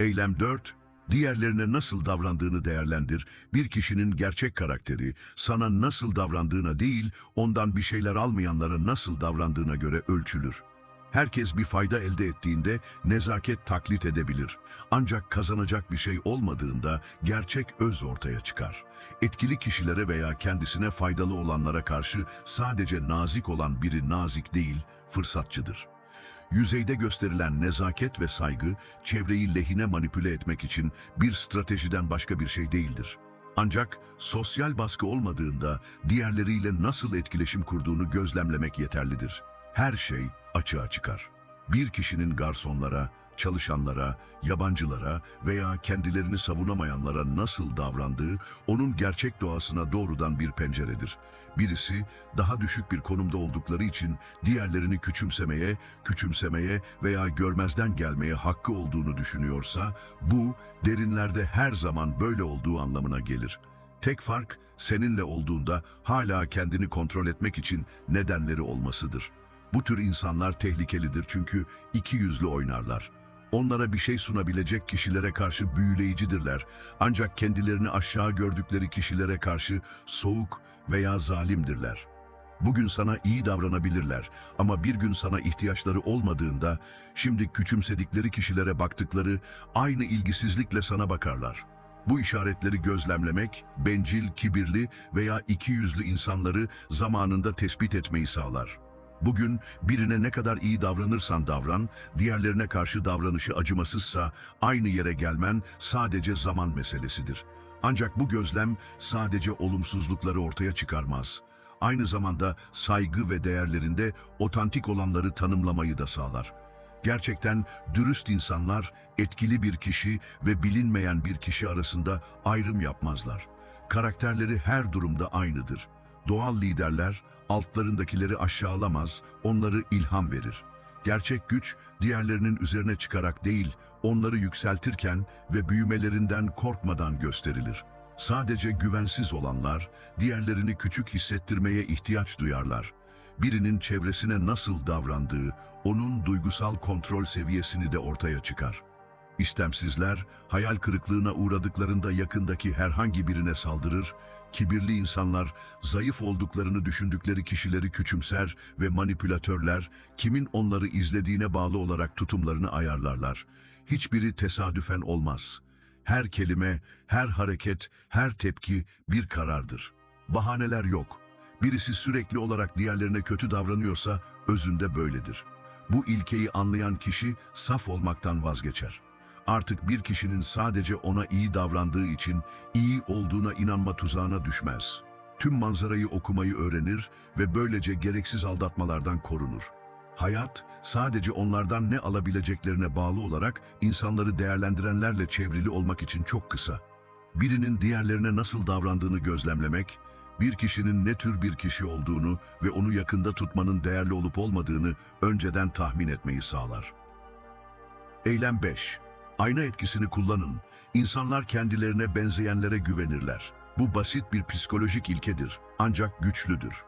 Eylem 4. Diğerlerine nasıl davrandığını değerlendir. Bir kişinin gerçek karakteri sana nasıl davrandığına değil, ondan bir şeyler almayanlara nasıl davrandığına göre ölçülür. Herkes bir fayda elde ettiğinde nezaket taklit edebilir. Ancak kazanacak bir şey olmadığında gerçek öz ortaya çıkar. Etkili kişilere veya kendisine faydalı olanlara karşı sadece nazik olan biri nazik değil, fırsatçıdır. Yüzeyde gösterilen nezaket ve saygı, çevreyi lehine manipüle etmek için bir stratejiden başka bir şey değildir. Ancak sosyal baskı olmadığında diğerleriyle nasıl etkileşim kurduğunu gözlemlemek yeterlidir. Her şey açığa çıkar. Bir kişinin garsonlara, çalışanlara, yabancılara veya kendilerini savunamayanlara nasıl davrandığı onun gerçek doğasına doğrudan bir penceredir. Birisi daha düşük bir konumda oldukları için diğerlerini küçümsemeye, küçümsemeye veya görmezden gelmeye hakkı olduğunu düşünüyorsa bu derinlerde her zaman böyle olduğu anlamına gelir. Tek fark seninle olduğunda hala kendini kontrol etmek için nedenleri olmasıdır. Bu tür insanlar tehlikelidir çünkü iki yüzlü oynarlar. Onlara bir şey sunabilecek kişilere karşı büyüleyicidirler. Ancak kendilerini aşağı gördükleri kişilere karşı soğuk veya zalimdirler. Bugün sana iyi davranabilirler ama bir gün sana ihtiyaçları olmadığında şimdi küçümsedikleri kişilere baktıkları aynı ilgisizlikle sana bakarlar. Bu işaretleri gözlemlemek, bencil, kibirli veya ikiyüzlü insanları zamanında tespit etmeyi sağlar. Bugün birine ne kadar iyi davranırsan davran, diğerlerine karşı davranışı acımasızsa aynı yere gelmen sadece zaman meselesidir. Ancak bu gözlem sadece olumsuzlukları ortaya çıkarmaz. Aynı zamanda saygı ve değerlerinde otantik olanları tanımlamayı da sağlar. Gerçekten dürüst insanlar etkili bir kişi ve bilinmeyen bir kişi arasında ayrım yapmazlar. Karakterleri her durumda aynıdır. Doğal liderler altlarındakileri aşağılamaz, onları ilham verir. Gerçek güç diğerlerinin üzerine çıkarak değil, onları yükseltirken ve büyümelerinden korkmadan gösterilir. Sadece güvensiz olanlar diğerlerini küçük hissettirmeye ihtiyaç duyarlar. Birinin çevresine nasıl davrandığı, onun duygusal kontrol seviyesini de ortaya çıkar. İstemsizler, hayal kırıklığına uğradıklarında yakındaki herhangi birine saldırır, kibirli insanlar, zayıf olduklarını düşündükleri kişileri küçümser ve manipülatörler, kimin onları izlediğine bağlı olarak tutumlarını ayarlarlar. Hiçbiri tesadüfen olmaz. Her kelime, her hareket, her tepki bir karardır. Bahaneler yok. Birisi sürekli olarak diğerlerine kötü davranıyorsa özünde böyledir. Bu ilkeyi anlayan kişi saf olmaktan vazgeçer. Artık bir kişinin sadece ona iyi davrandığı için iyi olduğuna inanma tuzağına düşmez. Tüm manzarayı okumayı öğrenir ve böylece gereksiz aldatmalardan korunur. Hayat sadece onlardan ne alabileceklerine bağlı olarak insanları değerlendirenlerle çevrili olmak için çok kısa. Birinin diğerlerine nasıl davrandığını gözlemlemek, bir kişinin ne tür bir kişi olduğunu ve onu yakında tutmanın değerli olup olmadığını önceden tahmin etmeyi sağlar. Eylem 5. Ayna etkisini kullanın. İnsanlar kendilerine benzeyenlere güvenirler. Bu basit bir psikolojik ilkedir ancak güçlüdür.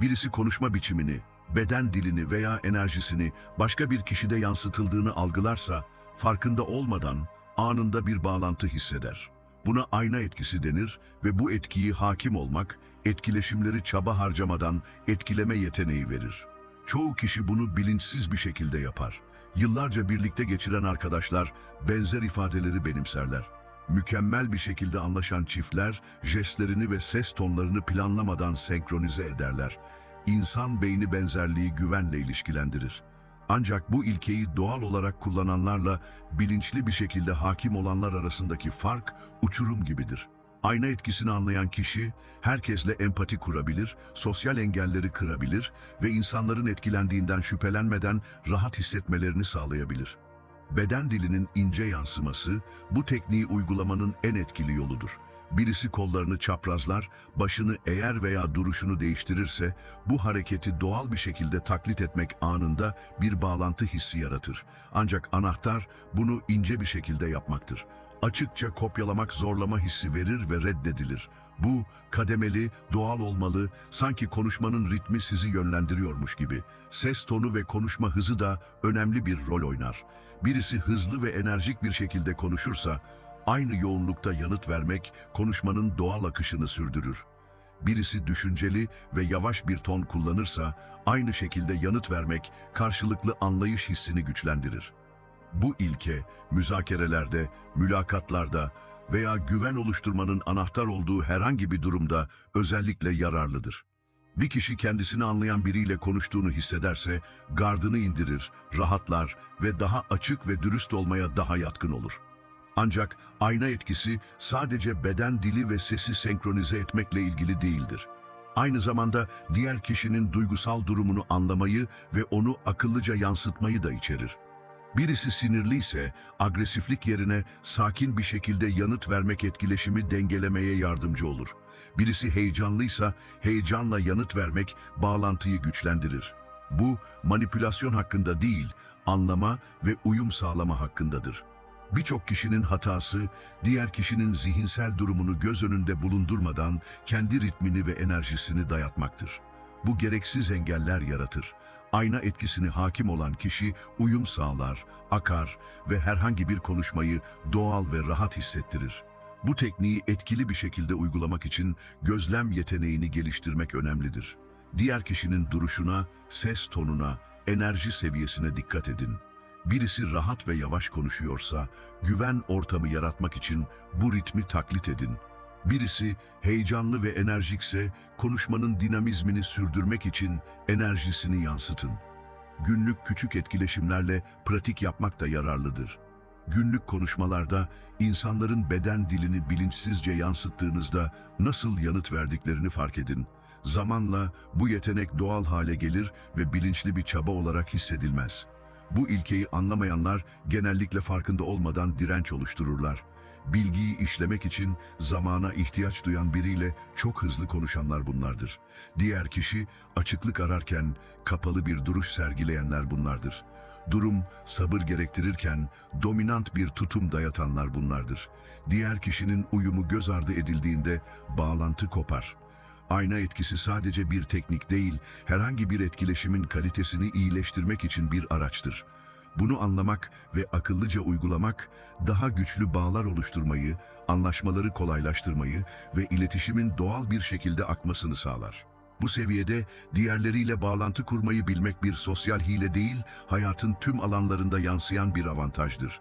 Birisi konuşma biçimini, beden dilini veya enerjisini başka bir kişide yansıtıldığını algılarsa farkında olmadan anında bir bağlantı hisseder. Buna ayna etkisi denir ve bu etkiyi hakim olmak, etkileşimleri çaba harcamadan etkileme yeteneği verir. Çoğu kişi bunu bilinçsiz bir şekilde yapar. Yıllarca birlikte geçiren arkadaşlar benzer ifadeleri benimserler. Mükemmel bir şekilde anlaşan çiftler jestlerini ve ses tonlarını planlamadan senkronize ederler. İnsan beyni benzerliği güvenle ilişkilendirir. Ancak bu ilkeyi doğal olarak kullananlarla bilinçli bir şekilde hakim olanlar arasındaki fark uçurum gibidir. Ayna etkisini anlayan kişi herkesle empati kurabilir, sosyal engelleri kırabilir ve insanların etkilendiğinden şüphelenmeden rahat hissetmelerini sağlayabilir. Beden dilinin ince yansıması bu tekniği uygulamanın en etkili yoludur. Birisi kollarını çaprazlar, başını eğer veya duruşunu değiştirirse bu hareketi doğal bir şekilde taklit etmek anında bir bağlantı hissi yaratır. Ancak anahtar bunu ince bir şekilde yapmaktır. Açıkça kopyalamak zorlama hissi verir ve reddedilir. Bu kademeli, doğal olmalı, sanki konuşmanın ritmi sizi yönlendiriyormuş gibi. Ses tonu ve konuşma hızı da önemli bir rol oynar. Bir Birisi hızlı ve enerjik bir şekilde konuşursa, aynı yoğunlukta yanıt vermek konuşmanın doğal akışını sürdürür. Birisi düşünceli ve yavaş bir ton kullanırsa, aynı şekilde yanıt vermek karşılıklı anlayış hissini güçlendirir. Bu ilke, müzakerelerde, mülakatlarda veya güven oluşturmanın anahtar olduğu herhangi bir durumda özellikle yararlıdır. Bir kişi kendisini anlayan biriyle konuştuğunu hissederse, gardını indirir, rahatlar ve daha açık ve dürüst olmaya daha yatkın olur. Ancak ayna etkisi sadece beden dili ve sesi senkronize etmekle ilgili değildir. Aynı zamanda diğer kişinin duygusal durumunu anlamayı ve onu akıllıca yansıtmayı da içerir. Birisi sinirliyse agresiflik yerine sakin bir şekilde yanıt vermek etkileşimi dengelemeye yardımcı olur. Birisi heyecanlıysa heyecanla yanıt vermek bağlantıyı güçlendirir. Bu manipülasyon hakkında değil, anlama ve uyum sağlama hakkındadır. Birçok kişinin hatası, diğer kişinin zihinsel durumunu göz önünde bulundurmadan kendi ritmini ve enerjisini dayatmaktır. Bu gereksiz engeller yaratır. Ayna etkisini hakim olan kişi uyum sağlar, akar ve herhangi bir konuşmayı doğal ve rahat hissettirir. Bu tekniği etkili bir şekilde uygulamak için gözlem yeteneğini geliştirmek önemlidir. Diğer kişinin duruşuna, ses tonuna, enerji seviyesine dikkat edin. Birisi rahat ve yavaş konuşuyorsa, güven ortamı yaratmak için bu ritmi taklit edin. Birisi heyecanlı ve enerjikse, konuşmanın dinamizmini sürdürmek için enerjisini yansıtın. Günlük küçük etkileşimlerle pratik yapmak da yararlıdır. Günlük konuşmalarda insanların beden dilini bilinçsizce yansıttığınızda nasıl yanıt verdiklerini fark edin. Zamanla bu yetenek doğal hale gelir ve bilinçli bir çaba olarak hissedilmez. Bu ilkeyi anlamayanlar genellikle farkında olmadan direnç oluştururlar. Bilgiyi işlemek için zamana ihtiyaç duyan biriyle çok hızlı konuşanlar bunlardır. Diğer kişi açıklık ararken kapalı bir duruş sergileyenler bunlardır. Durum sabır gerektirirken dominant bir tutum dayatanlar bunlardır. Diğer kişinin uyumu göz ardı edildiğinde bağlantı kopar. Ayna etkisi sadece bir teknik değil, herhangi bir etkileşimin kalitesini iyileştirmek için bir araçtır. Bunu anlamak ve akıllıca uygulamak, daha güçlü bağlar oluşturmayı, anlaşmaları kolaylaştırmayı ve iletişimin doğal bir şekilde akmasını sağlar. Bu seviyede diğerleriyle bağlantı kurmayı bilmek bir sosyal hile değil, hayatın tüm alanlarında yansıyan bir avantajdır.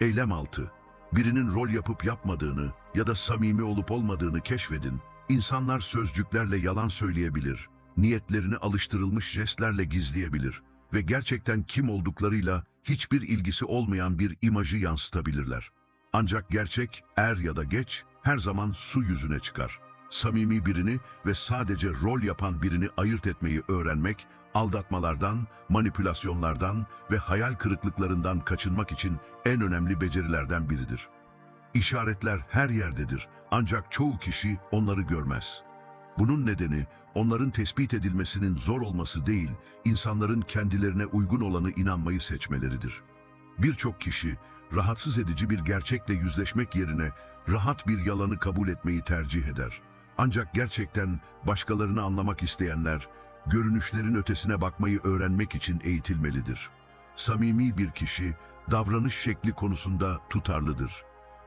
Eylem altı. Birinin rol yapıp yapmadığını ya da samimi olup olmadığını keşfedin. İnsanlar sözcüklerle yalan söyleyebilir, niyetlerini alıştırılmış jestlerle gizleyebilir ve gerçekten kim olduklarıyla hiçbir ilgisi olmayan bir imajı yansıtabilirler. Ancak gerçek er ya da geç her zaman su yüzüne çıkar. Samimi birini ve sadece rol yapan birini ayırt etmeyi öğrenmek, aldatmalardan, manipülasyonlardan ve hayal kırıklıklarından kaçınmak için en önemli becerilerden biridir. İşaretler her yerdedir ancak çoğu kişi onları görmez. Bunun nedeni onların tespit edilmesinin zor olması değil, insanların kendilerine uygun olanı inanmayı seçmeleridir. Birçok kişi rahatsız edici bir gerçekle yüzleşmek yerine rahat bir yalanı kabul etmeyi tercih eder. Ancak gerçekten başkalarını anlamak isteyenler, görünüşlerin ötesine bakmayı öğrenmek için eğitilmelidir. Samimi bir kişi davranış şekli konusunda tutarlıdır.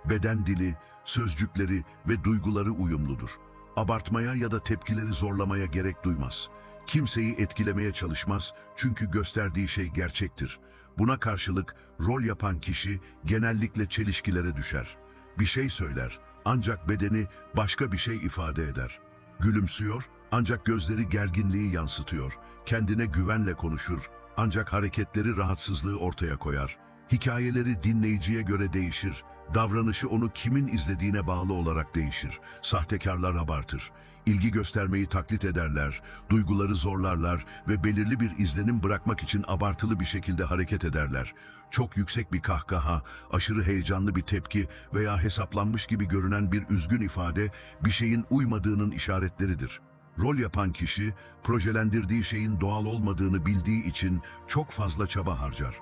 Beden dili, sözcükleri ve duyguları uyumludur. Abartmaya ya da tepkileri zorlamaya gerek duymaz. Kimseyi etkilemeye çalışmaz çünkü gösterdiği şey gerçektir. Buna karşılık rol yapan kişi genellikle çelişkilere düşer. Bir şey söyler ancak bedeni başka bir şey ifade eder. Gülümsüyor ancak gözleri gerginliği yansıtıyor. Kendine güvenle konuşur ancak hareketleri rahatsızlığı ortaya koyar. Hikayeleri dinleyiciye göre değişir. Davranışı onu kimin izlediğine bağlı olarak değişir. Sahtekarlar abartır. İlgi göstermeyi taklit ederler. Duyguları zorlarlar ve belirli bir izlenim bırakmak için abartılı bir şekilde hareket ederler. Çok yüksek bir kahkaha, aşırı heyecanlı bir tepki veya hesaplanmış gibi görünen bir üzgün ifade bir şeyin uymadığının işaretleridir. Rol yapan kişi, projelendirdiği şeyin doğal olmadığını bildiği için çok fazla çaba harcar.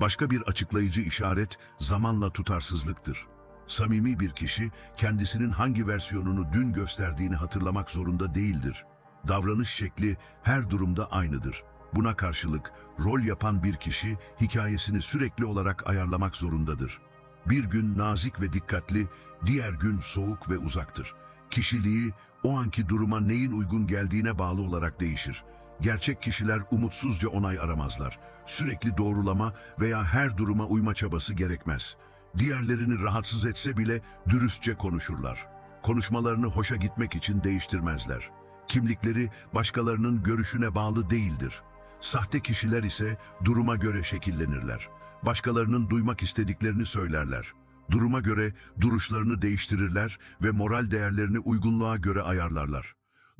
Başka bir açıklayıcı işaret zamanla tutarsızlıktır. Samimi bir kişi kendisinin hangi versiyonunu dün gösterdiğini hatırlamak zorunda değildir. Davranış şekli her durumda aynıdır. Buna karşılık rol yapan bir kişi hikayesini sürekli olarak ayarlamak zorundadır. Bir gün nazik ve dikkatli, diğer gün soğuk ve uzaktır. Kişiliği o anki duruma neyin uygun geldiğine bağlı olarak değişir. Gerçek kişiler umutsuzca onay aramazlar. Sürekli doğrulama veya her duruma uyma çabası gerekmez. Diğerlerini rahatsız etse bile dürüstçe konuşurlar. Konuşmalarını hoşa gitmek için değiştirmezler. Kimlikleri başkalarının görüşüne bağlı değildir. Sahte kişiler ise duruma göre şekillenirler. Başkalarının duymak istediklerini söylerler. Duruma göre duruşlarını değiştirirler ve moral değerlerini uygunluğa göre ayarlarlar.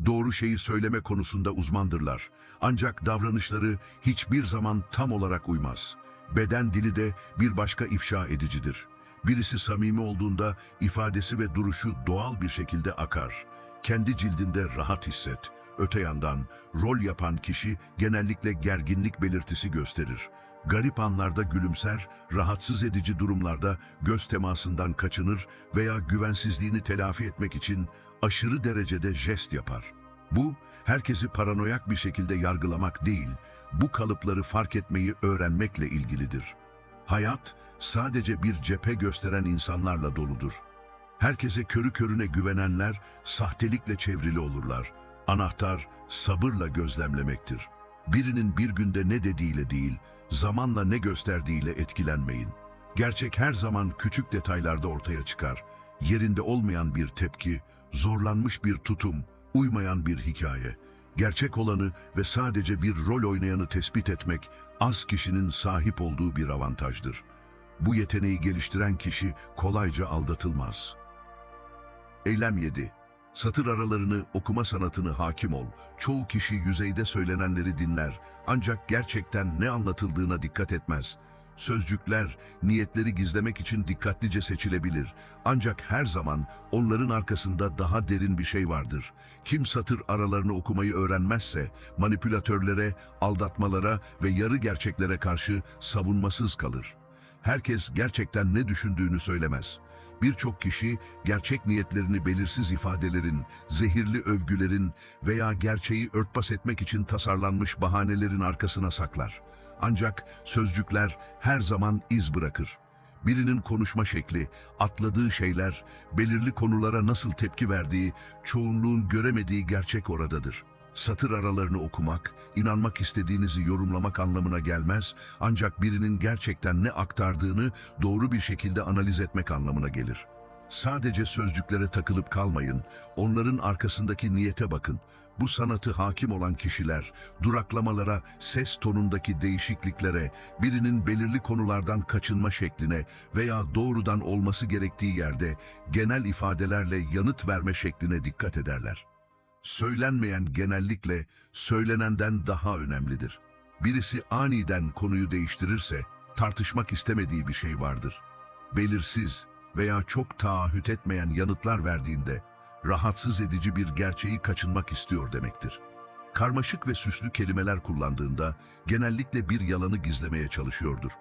Doğru şeyi söyleme konusunda uzmandırlar. Ancak davranışları hiçbir zaman tam olarak uymaz. Beden dili de bir başka ifşa edicidir. Birisi samimi olduğunda ifadesi ve duruşu doğal bir şekilde akar. Kendi cildinde rahat hisset. Öte yandan rol yapan kişi genellikle gerginlik belirtisi gösterir. Garip anlarda gülümser, rahatsız edici durumlarda göz temasından kaçınır veya güvensizliğini telafi etmek için aşırı derecede jest yapar. Bu, herkesi paranoyak bir şekilde yargılamak değil, bu kalıpları fark etmeyi öğrenmekle ilgilidir. Hayat, sadece bir cephe gösteren insanlarla doludur. Herkese körü körüne güvenenler, sahtelikle çevrili olurlar. Anahtar, sabırla gözlemlemektir. Birinin bir günde ne dediğiyle değil, zamanla ne gösterdiğiyle etkilenmeyin. Gerçek her zaman küçük detaylarda ortaya çıkar. Yerinde olmayan bir tepki, zorlanmış bir tutum, uymayan bir hikaye. Gerçek olanı ve sadece bir rol oynayanı tespit etmek, az kişinin sahip olduğu bir avantajdır. Bu yeteneği geliştiren kişi kolayca aldatılmaz. Eylem 7. Satır aralarını, okuma sanatını hakim ol. Çoğu kişi yüzeyde söylenenleri dinler ancak gerçekten ne anlatıldığına dikkat etmez. Sözcükler, niyetleri gizlemek için dikkatlice seçilebilir. Ancak her zaman onların arkasında daha derin bir şey vardır. Kim satır aralarını okumayı öğrenmezse, manipülatörlere, aldatmalara ve yarı gerçeklere karşı savunmasız kalır. Herkes gerçekten ne düşündüğünü söylemez. Birçok kişi gerçek niyetlerini belirsiz ifadelerin, zehirli övgülerin veya gerçeği örtbas etmek için tasarlanmış bahanelerin arkasına saklar. Ancak sözcükler her zaman iz bırakır. Birinin konuşma şekli, atladığı şeyler, belirli konulara nasıl tepki verdiği, çoğunluğun göremediği gerçek oradadır. Satır aralarını okumak, inanmak istediğinizi yorumlamak anlamına gelmez, ancak birinin gerçekten ne aktardığını doğru bir şekilde analiz etmek anlamına gelir. Sadece sözcüklere takılıp kalmayın, onların arkasındaki niyete bakın. Bu sanatı hakim olan kişiler, duraklamalara, ses tonundaki değişikliklere, birinin belirli konulardan kaçınma şekline veya doğrudan olması gerektiği yerde genel ifadelerle yanıt verme şekline dikkat ederler. Söylenmeyen genellikle söylenenden daha önemlidir. Birisi aniden konuyu değiştirirse tartışmak istemediği bir şey vardır. Belirsiz veya çok taahhüt etmeyen yanıtlar verdiğinde rahatsız edici bir gerçeği kaçınmak istiyor demektir. Karmaşık ve süslü kelimeler kullandığında genellikle bir yalanı gizlemeye çalışıyordur.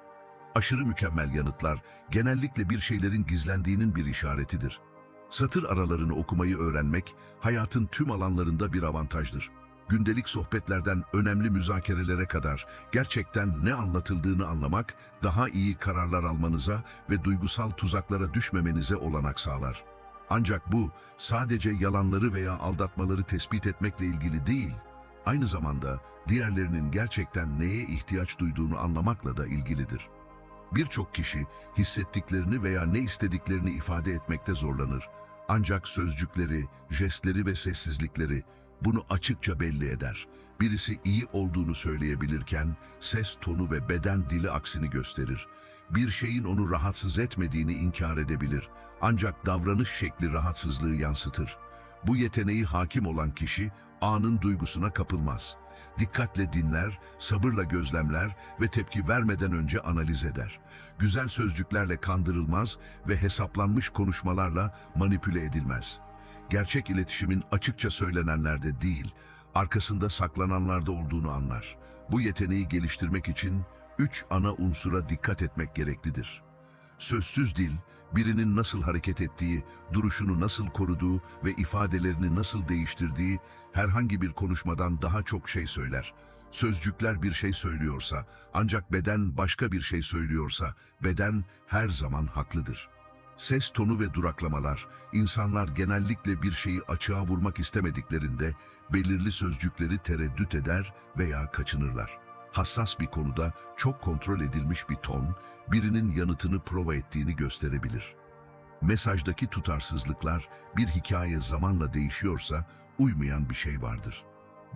Aşırı mükemmel yanıtlar genellikle bir şeylerin gizlendiğinin bir işaretidir. Satır aralarını okumayı öğrenmek hayatın tüm alanlarında bir avantajdır. Gündelik sohbetlerden önemli müzakerelere kadar gerçekten ne anlatıldığını anlamak daha iyi kararlar almanıza ve duygusal tuzaklara düşmemenize olanak sağlar. Ancak bu sadece yalanları veya aldatmaları tespit etmekle ilgili değil, aynı zamanda diğerlerinin gerçekten neye ihtiyaç duyduğunu anlamakla da ilgilidir. Birçok kişi hissettiklerini veya ne istediklerini ifade etmekte zorlanır. Ancak sözcükleri, jestleri ve sessizlikleri bunu açıkça belli eder. Birisi iyi olduğunu söyleyebilirken ses tonu ve beden dili aksini gösterir. Bir şeyin onu rahatsız etmediğini inkar edebilir. Ancak davranış şekli rahatsızlığı yansıtır. Bu yeteneği hakim olan kişi anın duygusuna kapılmaz. Dikkatle dinler, sabırla gözlemler ve tepki vermeden önce analiz eder. Güzel sözcüklerle kandırılmaz ve hesaplanmış konuşmalarla manipüle edilmez. Gerçek iletişimin açıkça söylenenlerde değil, arkasında saklananlarda olduğunu anlar. Bu yeteneği geliştirmek için üç ana unsura dikkat etmek gereklidir. Sözsüz dil, birinin nasıl hareket ettiği, duruşunu nasıl koruduğu ve ifadelerini nasıl değiştirdiği herhangi bir konuşmadan daha çok şey söyler. Sözcükler bir şey söylüyorsa, ancak beden başka bir şey söylüyorsa, beden her zaman haklıdır. Ses tonu ve duraklamalar, insanlar genellikle bir şeyi açığa vurmak istemediklerinde belirli sözcükleri tereddüt eder veya kaçınırlar. Hassas bir konuda çok kontrol edilmiş bir ton, birinin yanıtını prova ettiğini gösterebilir. Mesajdaki tutarsızlıklar bir hikaye zamanla değişiyorsa uymayan bir şey vardır.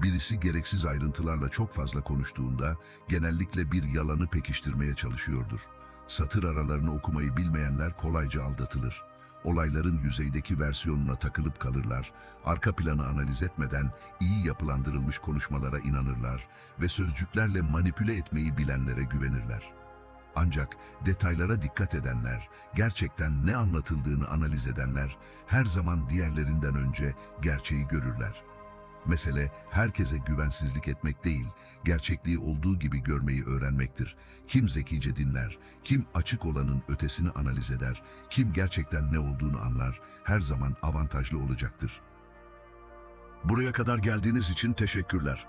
Birisi gereksiz ayrıntılarla çok fazla konuştuğunda genellikle bir yalanı pekiştirmeye çalışıyordur. Satır aralarını okumayı bilmeyenler kolayca aldatılır. Olayların yüzeydeki versiyonuna takılıp kalırlar, arka planı analiz etmeden iyi yapılandırılmış konuşmalara inanırlar ve sözcüklerle manipüle etmeyi bilenlere güvenirler. Ancak detaylara dikkat edenler, gerçekten ne anlatıldığını analiz edenler her zaman diğerlerinden önce gerçeği görürler. Mesele herkese güvensizlik etmek değil, gerçekliği olduğu gibi görmeyi öğrenmektir. Kim zekice dinler, kim açık olanın ötesini analiz eder, kim gerçekten ne olduğunu anlar, her zaman avantajlı olacaktır. Buraya kadar geldiğiniz için teşekkürler.